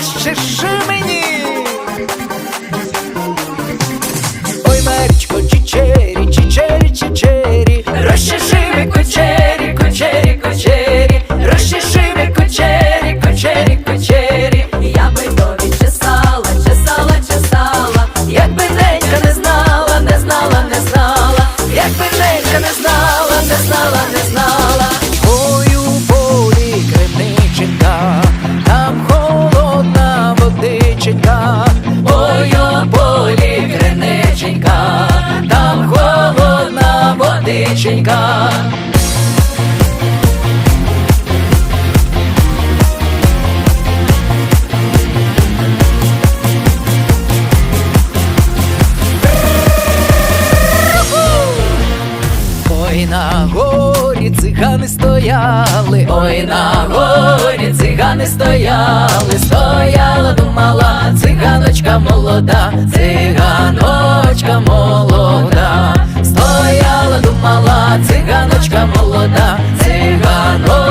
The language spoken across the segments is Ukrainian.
краще живе. цигани стояли, ой на горі цигани стояли, стояла, думала, циганочка молода, циганочка молода, стояла, думала, циганочка молода, циганочка.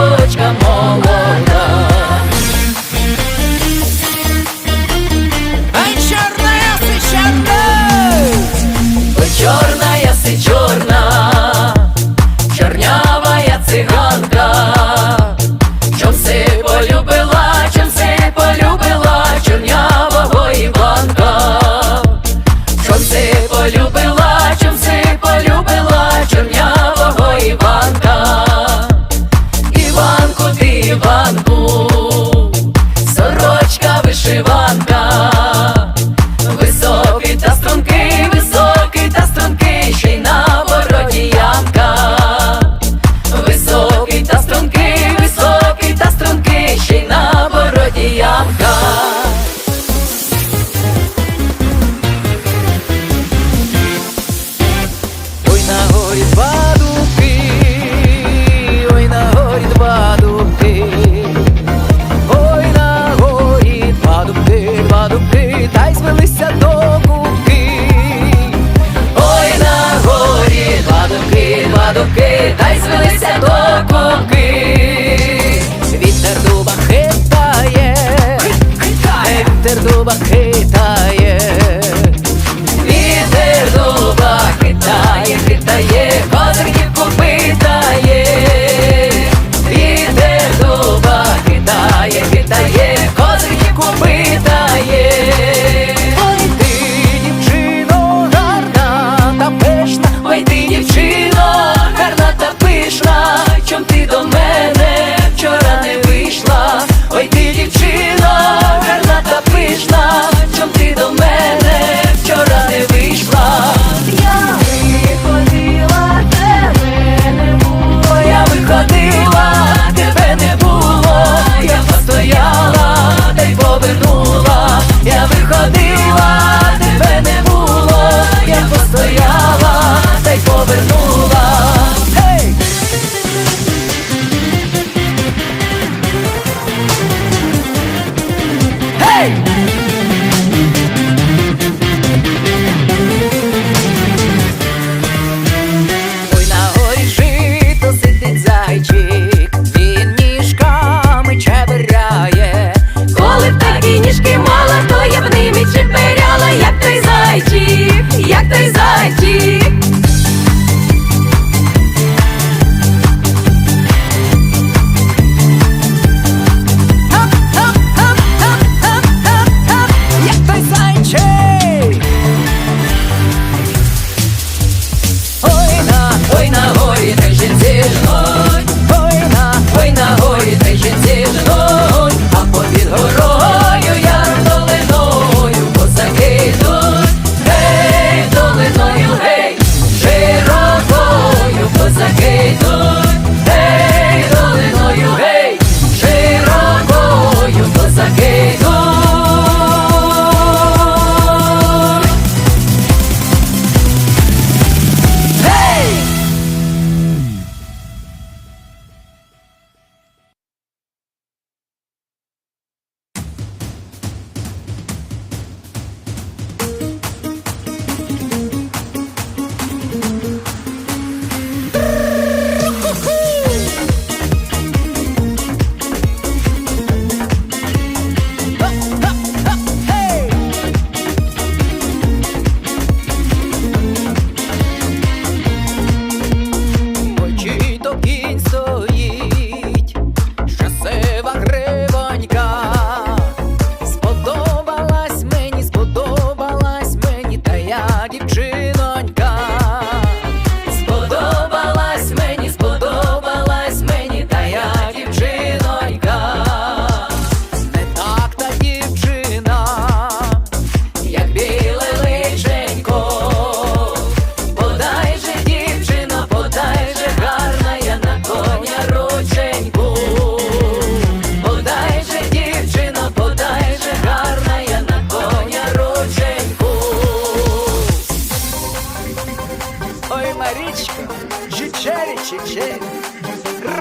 полюбила, чим си полюбила чорнявого Іванка, Іванку ти Іванку, сорочка вишиванка.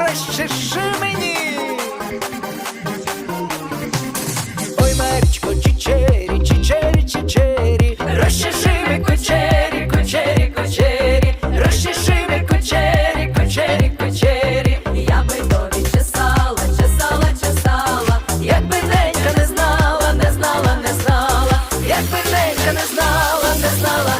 Розчеши мені. Ой, Марічко, чечері, чечері, чечері, розчеши ми кучері, кучері, кучері, розчеши ми кучері, кучері, кучері. Я би тобі чесала, чесала, чесала, якби ненька не знала, не знала, не знала, якби ненька не знала, не знала.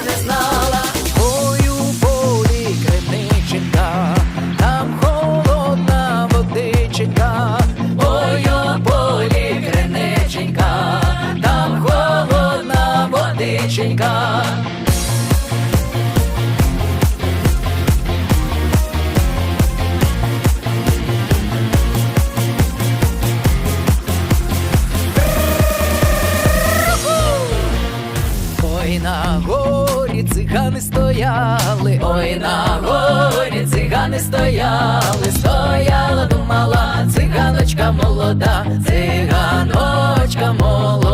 стояли, ой на горі цигани стояли, стояла, думала, циганочка молода, циганочка молода.